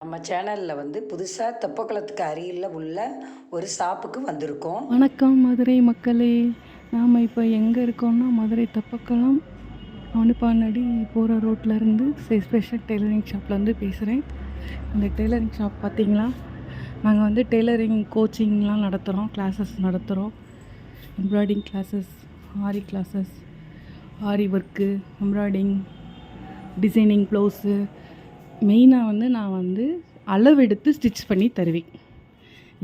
நம்ம சேனலில் வந்து புதுசாக தெப்பக்குளத்துக்கு அருகில் உள்ள ஒரு ஷாப்புக்கு வந்திருக்கோம். வணக்கம் மதுரை மக்களே. நாம் இப்போ எங்கே இருக்கோம்னா மதுரை தெப்பக்குளம் அவனுப்பானடி போகிற ரோட்லேருந்து ஸ்பெஷல் டெய்லரிங் ஷாப்லேருந்து பேசுகிறேன் இந்த டெய்லரிங் ஷாப் பார்த்தீங்களா நாங்கள் வந்து டெய்லரிங் கோச்சிங்லாம் நடத்துகிறோம் கிளாஸஸ் நடத்துகிறோம் embroidering classes aari classes aari work embroidering designing blouse மெயினாக வந்து நான் வந்து அளவெடுத்து ஸ்டிச் பண்ணி தருவேன்.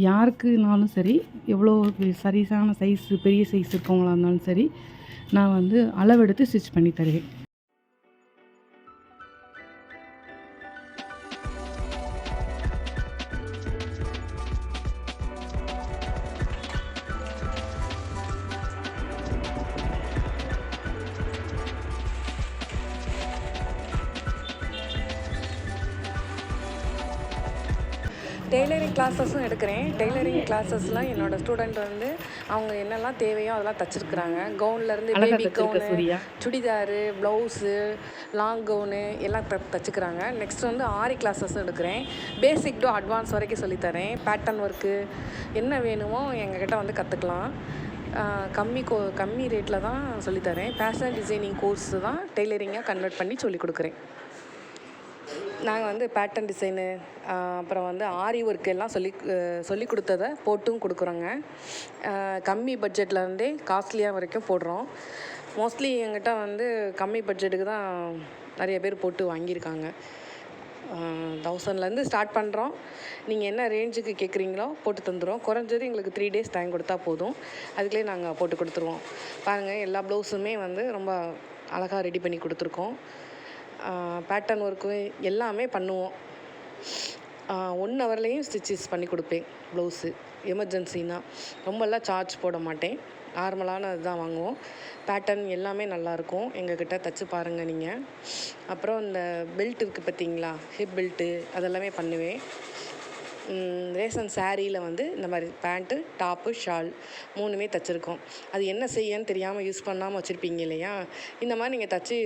யாருக்குனாலும் சரி எவ்வளோ சரிசான சைஸு பெரிய சைஸ் இருக்கவங்களா இருந்தாலும் சரி நான் வந்து அளவெடுத்து ஸ்டிச் பண்ணி தருவேன். டெய்லரிங் கிளாஸஸும் எடுக்கிறேன். டெய்லரிங் கிளாஸஸ்லாம் என்னோட ஸ்டூடெண்ட் வந்து அவங்க என்னெல்லாம் தேவையோ அதெல்லாம் தச்சிருக்கிறாங்க. கவுன்லேருந்து baby gown. Churidar blouse long gown எல்லாம் த தச்சுக்கிறாங்க நெக்ஸ்ட் வந்து ஆரி கிளாஸஸும் எடுக்கிறேன். பேசிக் டு அட்வான்ஸ் வரைக்கும் சொல்லித்தரேன். பேட்டர்ன் ஒர்க்கு என்ன வேணுமோ எங்ககிட்ட வந்து கற்றுக்கலாம் கம்மி கோ கம்மி ரேட்டில் தான் சொல்லித்தரேன். ஃபேஷன் டிசைனிங் கோர்ஸ் தான் டெய்லரிங்காக கன்வெர்ட் பண்ணி சொல்லிக் கொடுக்குறேன். நாங்கள் வந்து பேட்டர்ன் டிசைனு அப்புறம் வந்து ஆரி ஒர்க் எல்லாம் சொல்லி சொல்லி கொடுத்ததை போட்டும் கொடுக்குறோங்க. கம்மி பட்ஜெட்லேருந்தே காஸ்ட்லியாக வரைக்கும் போடுறோம். மோஸ்ட்லி எங்கிட்ட வந்து கம்மி பட்ஜெட்டுக்கு தான் நிறைய பேர் போட்டு வாங்கியிருக்காங்க. தௌசண்ட்லேருந்து ஸ்டார்ட் பண்ணுறோம் நீங்கள் என்ன ரேஞ்சுக்கு கேட்குறீங்களோ போட்டு தந்துடுவோம் குறைஞ்சது எங்களுக்கு த்ரீ டேஸ் டைம் கொடுத்தா போதும். அதுக்குள்ளே நாங்கள் போட்டு கொடுத்துருவோம். பாருங்கள் எல்லா ப்ளவுஸுமே வந்து ரொம்ப அழகாக ரெடி பண்ணி கொடுத்துருக்கோம். பேட்டர்ன் ஒர்க்கு எல்லாமே பண்ணுவோம். ஒன் ஹவர்லேயும் ஸ்டிச்சஸ் பண்ணி கொடுப்பேன் ப்ளவுஸு எமர்ஜென்சினா ரொம்பலாம் சார்ஜ் போட மாட்டேன். நார்மலான இதுதான் வாங்குவோம். பேட்டர்ன் எல்லாமே நல்லாயிருக்கும் எங்ககிட்ட தச்சு பாருங்கள் நீங்கள் அப்புறம் இந்த பெல்ட் இருக்குது பார்த்தீங்களா ஹிப் பெல்ட்டு அதெல்லாமே பண்ணுவேன். ரேஷன் சாரியில் வந்து இந்த மாதிரி பேண்ட்டு டாப்பு ஷால் மூணுமே தைச்சிருக்கோம். அது என்ன செய்யன்னு தெரியாமல் யூஸ் பண்ணாமல் வச்சுருப்பீங்க இல்லையா? இந்த மாதிரி நீங்கள் தச்சு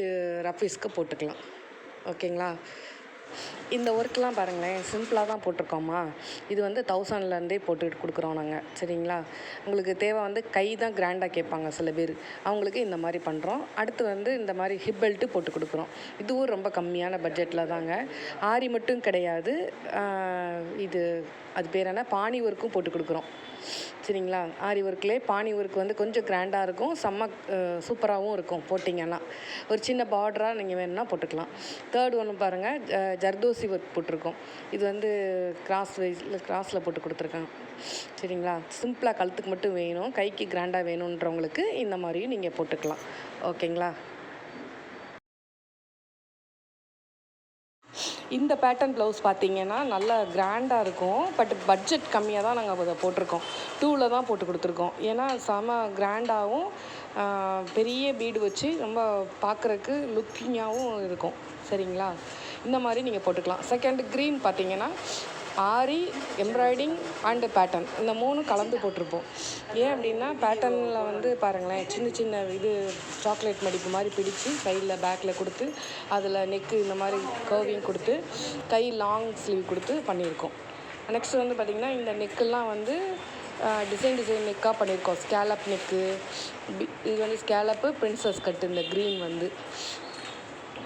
ரஃப் போட்டுக்கலாம். ஓகேங்களா? இந்த ஒர்க்கெலாம் பாருங்களேன் சிம்பிளாக தான் போட்டிருக்கோமா? இது வந்து தௌசண்ட்லேருந்தே போட்டுக்கிட்டு கொடுக்குறோம் நாங்கள் சரிங்களா? உங்களுக்கு தேவை வந்து கை தான் கிராண்டாக கேட்பாங்க சில பேர். அவங்களுக்கு இந்த மாதிரி பண்ணுறோம் அடுத்து வந்து இந்த மாதிரி ஹிப் பெல்ட்டு போட்டு கொடுக்குறோம். இதுவும் ரொம்ப கம்மியான பட்ஜெட்டில் தாங்க. ஆரி மட்டும் கிடையாது. இது அது பேர் என்ன? பாணி ஒர்க்கும் போட்டு கொடுக்குறோம். சரிங்களா? ஆரி ஒர்க்லேயே பாணி ஒர்க் வந்து கொஞ்சம் கிராண்டாக இருக்கும். செம்ம சூப்பராகவும் இருக்கும் போட்டிங்கன்னா. ஒரு சின்ன பார்டராக நீங்கள் வேணும்னா போட்டுக்கலாம். தேர்ட் ஒன்று பாருங்கள் ஜர்தோசி ஒர்க் போட்டிருக்கோம். இது வந்து கிராஸ் வைஸில் கிராஸில் போட்டு கொடுத்துருக்காங்க. சரிங்களா? சிம்பிளாக கழுத்துக்கு மட்டும் வேணும். கைக்கு கிராண்டாக வேணுன்றவங்களுக்கு இந்த மாதிரியும் நீங்கள் போட்டுக்கலாம். ஓகேங்களா? இந்த பேட்டர்ன் ப்ளவுஸ் பார்த்தீங்கன்னா நல்லா கிராண்டாக இருக்கும். பட் பட்ஜெட் கம்மியாக தான் நாங்கள் அதை போட்டிருக்கோம். டூவில் தான் போட்டு கொடுத்துருக்கோம். ஏன்னா செம கிராண்டாகவும் பெரிய பீடு வச்சு ரொம்ப பார்க்குறக்கு லுக்கிங்காகவும் இருக்கும். சரிங்களா? இந்த மாதிரி நீங்கள் போட்டுக்கலாம். செகண்ட் க்ரீன் பார்த்தீங்கன்னா ஆரி எம்ப்ராய்டிங் அண்டு பேட்டர்ன் இந்த மூணும் கலந்து போட்டிருப்போம். ஏன் அப்படின்னா பேட்டர்னில் வந்து பாருங்களேன் சின்ன சின்ன இது சாக்லேட் மடிப்பு மாதிரி பிடிச்சு சைடில் பேக்கில் கொடுத்து அதில் நெக்கு இந்த மாதிரி கர்விங் கொடுத்து கை லாங் ஸ்லீவ் கொடுத்து பண்ணியிருக்கோம். நெக்ஸ்ட் வந்து பார்த்திங்கன்னா இந்த நெக்கெல்லாம் வந்து டிசைன் டிசைன் நெக்காக பண்ணியிருக்கோம். ஸ்கேலப் நெக்கு இது வந்து ஸ்கேலப்பு பிரின்சஸ் கட்டு இந்த க்ரீன் வந்து.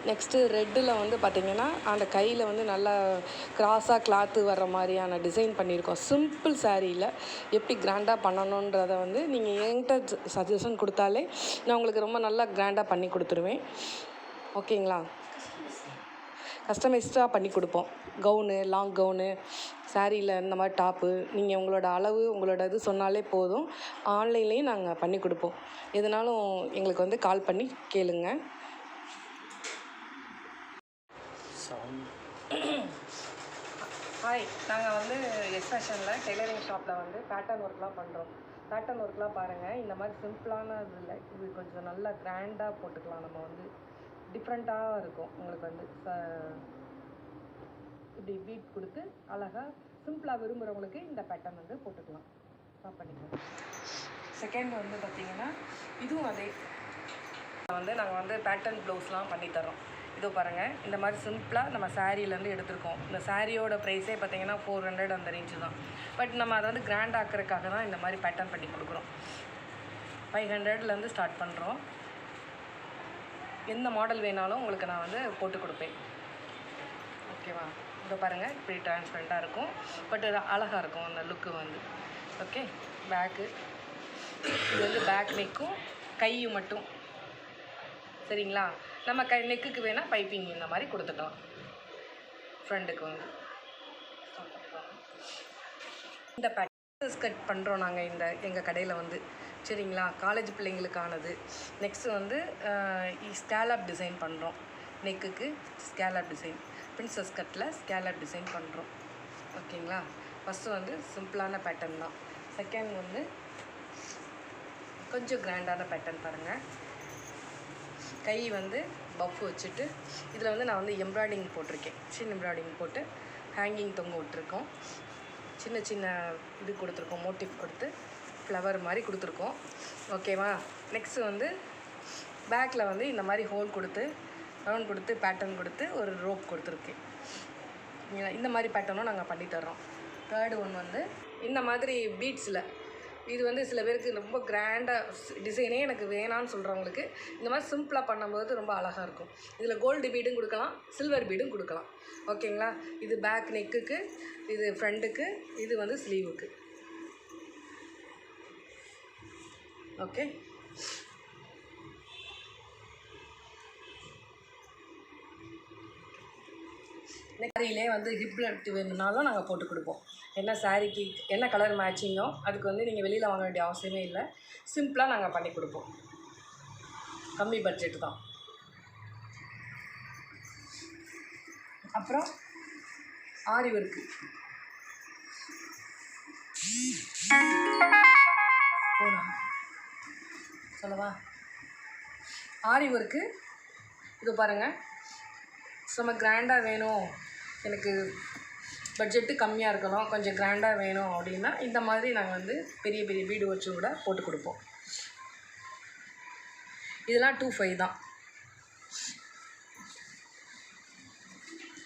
நெக்ஸ்ட்டு ரெட்டில் வந்து பார்த்திங்கன்னா அந்த கையில் வந்து நல்லா கிராஸாக கிளாத்து வர்ற மாதிரியான டிசைன் பண்ணியிருக்கோம். சிம்பிள் சாரியில் எப்படி கிராண்டாக பண்ணணுன்றதை வந்து நீங்கள் என்கிட்ட சஜஷன் கொடுத்தாலே நான் உங்களுக்கு ரொம்ப நல்லா கிராண்டாக பண்ணி கொடுத்துருவேன். ஓகேங்களா? கஸ்டமைஸ்டாக பண்ணி கொடுப்போம். கவுனு லாங் கவுனு சாரியில் இந்த மாதிரி டாப்பு நீங்கள் உங்களோட அளவு உங்களோட இது சொன்னாலே போதும். ஆன்லைன்லேயும் நாங்கள் பண்ணி கொடுப்போம். எதுனாலும் எங்களுக்கு வந்து கால் பண்ணி கேளுங்கள் ஹாய் நாங்கள் வந்து எக்ஸ்பிரஷனில் டெய்லரிங் ஷாப்பில் வந்து பேட்டர்ன் ஒர்க்லாம் பண்ணுறோம் பேட்டர்ன் ஒர்க்லாம் பாருங்கள் இந்த மாதிரி சிம்பிளான இதில் இது கொஞ்சம் நல்லா கிராண்டாக போட்டுக்கலாம். நம்ம வந்து டிஃப்ரெண்ட்டாக இருக்கும் உங்களுக்கு வந்து. ச- இப்படி பீட் கொடுத்து அழகாக சிம்பிளாக விரும்புகிறவங்களுக்கு இந்த பேட்டர்ன் வந்து போட்டுக்கலாம். ஸ்டாப் பண்ணிக்கலாம் செகண்ட் வந்து பார்த்திங்கன்னா இதுவும் அதே. வந்து நாங்கள் வந்து பேட்டர்ன் ப்ளவுஸ்லாம் பண்ணித்தரோம் இதோ பாருங்கள் இந்த மாதிரி சிம்பிளாக நம்ம சாரியிலேருந்து எடுத்திருக்கோம். இந்த சாரியோட ப்ரைஸே பார்த்தீங்கன்னா ஃபோர் ஹண்ட்ரட் அந்த ரேஞ்சு தான். பட் நம்ம அதை வந்து கிராண்ட் ஆக்கிறதுக்காக தான் இந்த மாதிரி பேட்டர்ன் பண்ணி கொடுக்குறோம். ஃபைவ் ஹண்ட்ரட்லேருந்து ஸ்டார்ட் பண்ணுறோம் எந்த மாடல் வேணாலும் உங்களுக்கு நான் வந்து போட்டு கொடுப்பேன். ஓகேவா இதோ பாருங்கள் இப்படி டிரான்ஸ்பரண்ட்டாக இருக்கும். பட் இது அழகாக இருக்கும் அந்த லுக்கு வந்து. ஓகே பேக்கு இது வந்து பேக் நெக்கும் கையும் மட்டும். சரிங்களா? நம்ம கை நெக்குக்கு வேணால் பைப்பிங் இந்த மாதிரி கொடுத்துக்கலாம். ஃப்ரெண்டுக்கு வந்து. இந்த பேட்டர்ஸ் கட் பண்ணுறோம் நாங்கள் இந்த எங்கள் கடையில் வந்து. சரிங்களா? காலேஜ் பிள்ளைங்களுக்கானது. நெக்ஸ்ட்டு வந்து ஸ்கேலப் டிசைன் பண்ணுறோம் நெக்குக்கு ஸ்கேலப் டிசைன் பிரின்சஸ் கட்டில் ஸ்கேலப் டிசைன் பண்ணுறோம் ஓகேங்களா? ஃபஸ்ட்டு வந்து சிம்பிளான பேட்டர்ன் தான். செகண்ட் வந்து கொஞ்சம் கிராண்டான பேட்டர்ன் பாருங்கள் கை வந்து பஃப் வச்சுட்டு இதில் வந்து நான் வந்து எம்ப்ராய்டிங் போட்டிருக்கேன். சின்ன எம்ப்ராய்டிங் போட்டு ஹேங்கிங் தொங்க விட்டுருக்கோம். சின்ன சின்ன இது கொடுத்துருக்கோம் மோட்டிவ் கொடுத்து ஃப்ளவர் மாதிரி கொடுத்துருக்கோம். ஓகேவா நெக்ஸ்ட்டு வந்து பேக்கில் வந்து இந்த மாதிரி ஹோல் கொடுத்து ரவுண்ட் கொடுத்து பேட்டர்ன் கொடுத்து ஒரு ரோப் கொடுத்துருக்கேன். இந்த மாதிரி பேட்டர்னும் நாங்கள் பண்ணித்தர்றோம் தேர்டு ஒன் வந்து இந்த மாதிரி பீட்ஸில் இது வந்து சில பேருக்கு ரொம்ப கிராண்டாக டிசைனே எனக்கு வேணான்னு சொல்கிறவங்களுக்கு இந்த மாதிரி சிம்பிளாக பண்ணும்போது ரொம்ப அழகாக இருக்கும். இதில் கோல்டு பீடும் கொடுக்கலாம் சில்வர் பீடும் கொடுக்கலாம். ஓகேங்களா? இது பேக் நெக்குக்கு இது ஃப்ரண்ட்டுக்கு இது வந்து ஸ்லீவுக்கு ஓகே? சாரியிலே வந்து ஹிப் எடுத்து வேணும்னாலும் நாங்கள் போட்டு கொடுப்போம். என்ன சாரிக்கு என்ன கலர் மேட்சிங்கோ அதுக்கு வந்து நீங்கள் வெளியில் வாங்க வேண்டிய அவசியமே இல்லை. சிம்பிளாக நாங்கள் பண்ணி கொடுப்போம். கம்மி பட்ஜெட் தான். அப்புறம் ஆரி ஒர்க்கு போனா சொல்லவா? ஆரி ஒர்க்கு இது பாருங்கள் சும்மா கிராண்டாக வேணும். எனக்கு பட்ஜெட்டு கம்மியாக இருக்கணும் கொஞ்சம் கிராண்டாக வேணும் அப்படின்னா இந்த மாதிரி நாங்கள் வந்து பெரிய பெரிய பீடு வச்சு கூட போட்டு கொடுப்போம். இதெல்லாம் டூ ஃபைவ் தான்.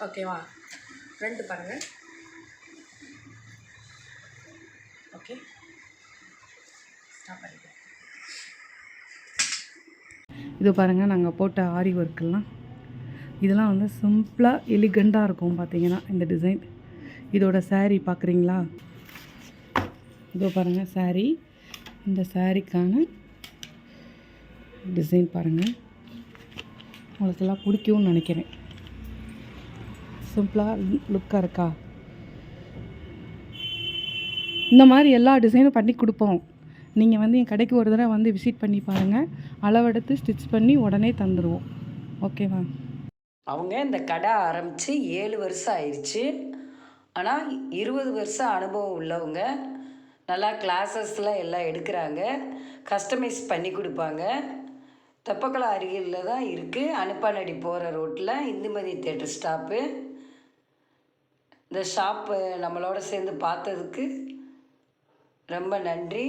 ஓகேவா ரெண்டு பாருங்கள் ஓகே பண்ணிக்கிறேன் இது பாருங்கள் நாங்கள் போட்ட ஆரி ஒர்க்கெல்லாம் இதெல்லாம் வந்து சிம்பிளாக எலிகண்ட்டாக இருக்கும் பார்த்தீங்கன்னா இந்த டிசைன் இதோட சாரீ பார்க்குறீங்களா இதோ பாருங்கள் சாரீ இந்த சாரீக்கான டிசைன் பாருங்கள் உங்களுக்கெல்லாம் பிடிக்கும்னு நினைக்கிறேன். சிம்பிளாக லுக்காக இருக்கா? இந்த மாதிரி எல்லா டிசைனும் பண்ணி கொடுப்போம். நீங்கள் வந்து என் கடைக்கு ஒரு தடவை வந்து விசிட் பண்ணி பாருங்கள் அளவெடுத்து ஸ்டிச் பண்ணி உடனே தந்துடுவோம் ஓகேவா அவங்க இந்த கடை ஆரம்பித்து ஏழு வருஷம் ஆயிடுச்சு ஆனால் இருபது வருஷம் அனுபவம் உள்ளவங்க நல்லா கிளாஸஸ்லாம் எல்லாம் எடுக்கிறாங்க கஸ்டமைஸ் பண்ணி கொடுப்பாங்க. தெப்பக்குளம் அருகில் தான் இருக்குது அனுப்பானடி போகிற ரோட்டில் இந்துமதி தேட்டர் ஸ்டாப்பு இந்த ஷாப்பு நம்மளோட சேர்ந்து பார்த்ததுக்கு ரொம்ப நன்றி.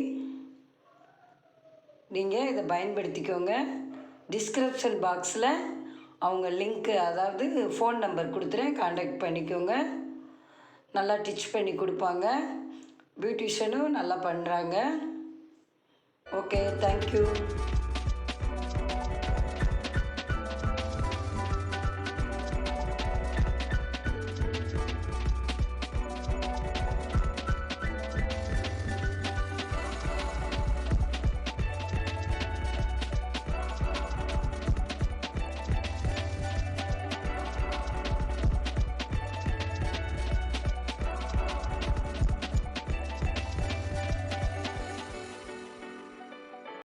நீங்கள் இதை பயன்படுத்திக்கோங்க. டிஸ்கிரிப்ஷன் பாக்ஸில் அவங்க லிங்க்கு அதாவது ஃபோன் நம்பர் கொடுத்துறேன். காண்டாக்ட் பண்ணிக்கோங்க. நல்லா டிச் பண்ணி கொடுப்பாங்க. பியூட்டிஷியனும் நல்லா பண்ணுறாங்க ஓகே தேங்க்யூ